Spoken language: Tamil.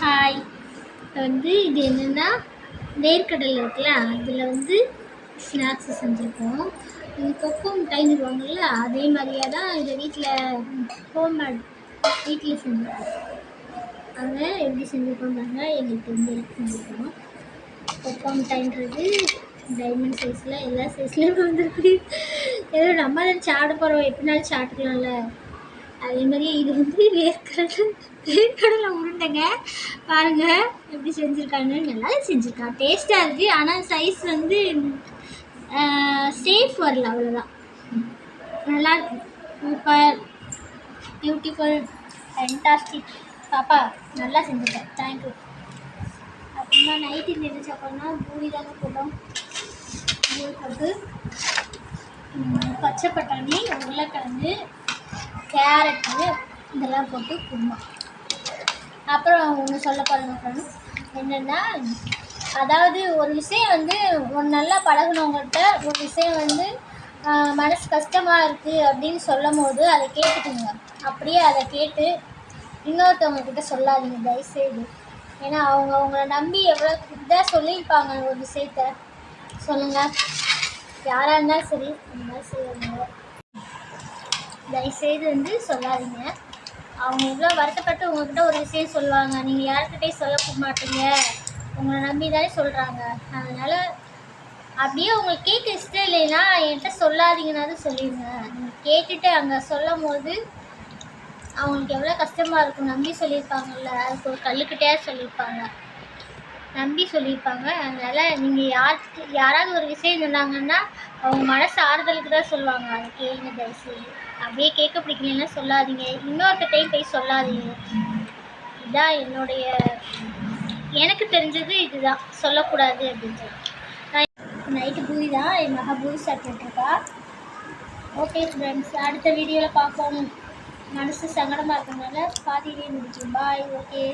ஹாய் வந்து இது என்னென்னா வேர்க்கடலை இருக்குல்ல அதில் வந்து ஸ்நாக்ஸ் செஞ்சுருக்கோம். இது கொக்கோ மிட்டாய்னுருவாங்கல்ல அதே மாதிரியே தான் இதை வீட்டில் ஹோம்மேட் வீட்டில் செஞ்சுருக்கோம். அதை எப்படி செஞ்சுருக்கோம்னாங்க எங்களுக்கு வந்து செஞ்சுருக்கோம். கொக்கோ மிட்டாய்ன்றது டைமண்ட் சைஸில் எல்லா சைஸ்லேயும் வந்துருக்கு. ஏதோ நம்ம தான் சாப்பிட போகிறோம் எப்படினாலும் சாப்பிட்டுக்கலாம்ல. அதே மாதிரியே இது வந்து வேர்க்கடலை வேர்க்கடலை உருண்டைங்க. பாருங்க எப்படி செஞ்சுருக்காங்க நல்லா செஞ்சுருக்கான் டேஸ்ட்டாக இருக்குது ஆனால் சைஸ் வந்து சேஃப் வரல அவ்வளோதான் நல்லா சூப்பர் பியூட்டிஃபுல் ஃபென்டாஸ்டிக் பாப்பா நல்லா செஞ்சுருக்கேன் தேங்க்யூ அப்புறமா நைட்டு என்ன சாப்பிட்றோம்னா பூரி தாங்க போட்டோம் பூரி போட்டு பச்சை பட்டாணி உருளைக்கிழங்கு கேரட்டு இதெல்லாம் போட்டு குருமா அப்புறம் ஒன்று சொல்ல போகிறேங்க என்னென்னா அதாவது ஒரு விஷயம் வந்து ஒரு நல்லா பழகுனவங்கள்ட்ட ஒரு விஷயம் வந்து மனசு கஷ்டமாக இருக்குது அப்படின்னு சொல்லும் போது அதை கேட்டுக்குங்க. அப்படியே அதை கேட்டு இன்னொருத்தவங்கக்கிட்ட சொல்லாதீங்க தயவுசெய்து. ஏன்னா அவங்க அவங்கள நம்பி எவ்வளோ இதாக சொல்லியிருப்பாங்க ஒரு விஷயத்த. சொல்லுங்கள் யாராக இருந்தாலும் சரி அந்த மாதிரி செய்வாங்க தயவுசெய்து வந்து சொல்லாதீங்க. அவங்க எவ்வளோ வருத்தப்பட்டு உங்ககிட்ட ஒரு விஷயம் சொல்லுவாங்க. நீங்கள் யார்கிட்டயும் சொல்ல மாட்டீங்க. உங்களை நம்பி தானே சொல்கிறாங்க அதனால் அப்படியே உங்களுக்கு கேட்க இஷ்டம் இல்லைன்னா என்கிட்ட சொல்லாதீங்கன்னாவது சொல்லிடுங்க. நீங்கள் கேட்டுட்டு அங்கே சொல்லும் போது அவங்களுக்கு எவ்வளோ கஷ்டமாக இருக்கும். நம்பி சொல்லியிருப்பாங்கல்ல. அதுக்கு ஒரு கல்லுக்கிட்டே சொல்லியிருப்பாங்க. நம்பி சொல்லியிருப்பாங்க. அதனால் நீங்கள் யாருக்கு யாராவது ஒரு விஷயம் சொன்னாங்கன்னா அவங்க மனசு ஆறுதலுக்கு தான் சொல்லுவாங்க. அதை கேளுங்க தயவுசெய்து. அப்படியே கேட்க பிடிக்கலன்னா சொல்லாதீங்க. இன்னொருத்தையும் போய் சொல்லாதீங்க. இதுதான் என்னுடைய எனக்கு தெரிஞ்சது இதுதான். சொல்லக்கூடாது அப்படின்றது நைட்டு பூரி தான் என் மகா பூரி சாப்பிட்டுருக்கா ஓகே ஃப்ரெண்ட்ஸ் அடுத்த வீடியோவில் பார்ப்போம். மனசு சங்கடமாக இருக்கிறதுனால பாதியிலே முடிக்கும் பாய் ஓகே